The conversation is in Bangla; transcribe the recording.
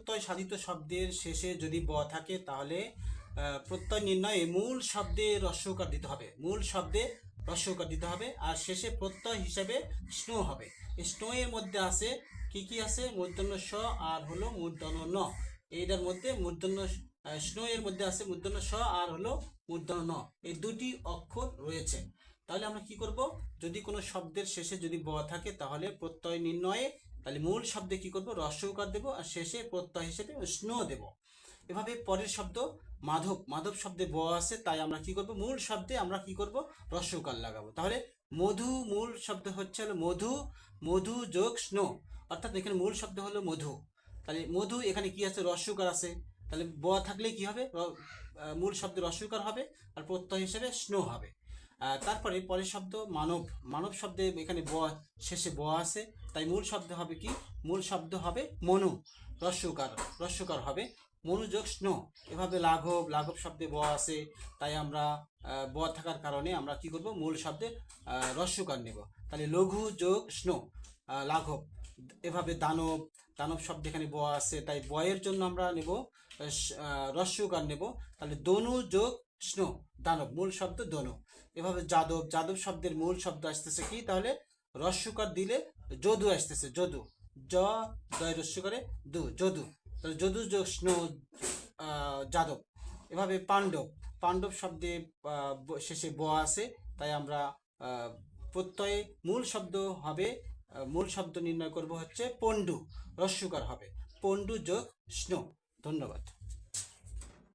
প্রত্যয় সাধিত শব্দের শেষে যদি ব থাকে, তাহলে প্রত্যয় নির্ণয়ে মূল শব্দে রস্যকার দিতে হবে। মূল শব্দে রস্যকার দিতে হবে, আর শেষে প্রত্যয় হিসাবে স্নো হবে। স্নো এর মধ্যে আছে কি কি আছে? মূর্ধন্য স আর হলো মূর্ধন্য ন। এইটার মধ্যে মূর্ধন্য স্নো এর মধ্যে আছে মূর্ধন্য স আর হলো মূর্ধন্য ন। এই দুটি অক্ষর রয়েছে। তাহলে আমরা কি করব? যদি কোনো শব্দের শেষে যদি ব থাকে, তাহলে প্রত্যয় নির্ণয়ে তাহলে মূল শব্দে কি করব? রস্যকার দেব আর শেষে প্রত্যয় হিসেবে স্নো দেব। এভাবে পরের শব্দ মাধব মাধব শব্দে ব আছে, তাই আমরা কি করব? মূল শব্দে আমরা কি করব? রস্যকার লাগাবো। তাহলে মধু মূল শব্দ হচ্ছে হলো মধু মধু যোগ স্নো অর্থাৎ এখানে মূল শব্দ হলো মধু। তাহলে মধু এখানে কি আছে? রস্যকার আছে। তাহলে ব থাকলে কি হবে? মূল শব্দে রস্যকার হবে আর প্রত্যয় হিসেবে স্নো হবে। তারপরে পরের শব্দ মানব। মানব শব্দে এখানে ব, শেষে ব আছে। তাই মূল শব্দ হবে কি? মূল শব্দ হবে মনু। রস্যকার রস্যকার হবে মনোযোগ স্নো। এভাবে লাঘব লাঘব শব্দে ব আছে। তাই আমরা ব থাকার কারণে আমরা কি করব? মূল শব্দে রস্যকার নেব। তাহলে লঘু, যোগ, স্নো লাঘব। এভাবে দানব দানব শব্দ এখানে ব আছে। তাই বয়ের জন্য আমরা নেব রস্যকার নেব। তাহলে দনু, যোগ স্নো, দানব, মূল শব্দ দনু এভাবে যাদব যাদব শব্দের মূল শব্দ আসতেছে কি? তাহলে রস্যকার দিলে যদু আসতেছে, যদু। জ দয় রস্যকারে দু, যদু। তাহলে যদু স্নো যাদব। এভাবে পাণ্ডব পাণ্ডব শব্দে শেষে ব আছে। তাই আমরা প্রত্যয়ে মূল শব্দ হবে মূল শব্দ নির্ণয় করব হচ্ছে পণ্ডু রস্যকার হবে। পণ্ডু যোগ স্নো। ধন্যবাদ।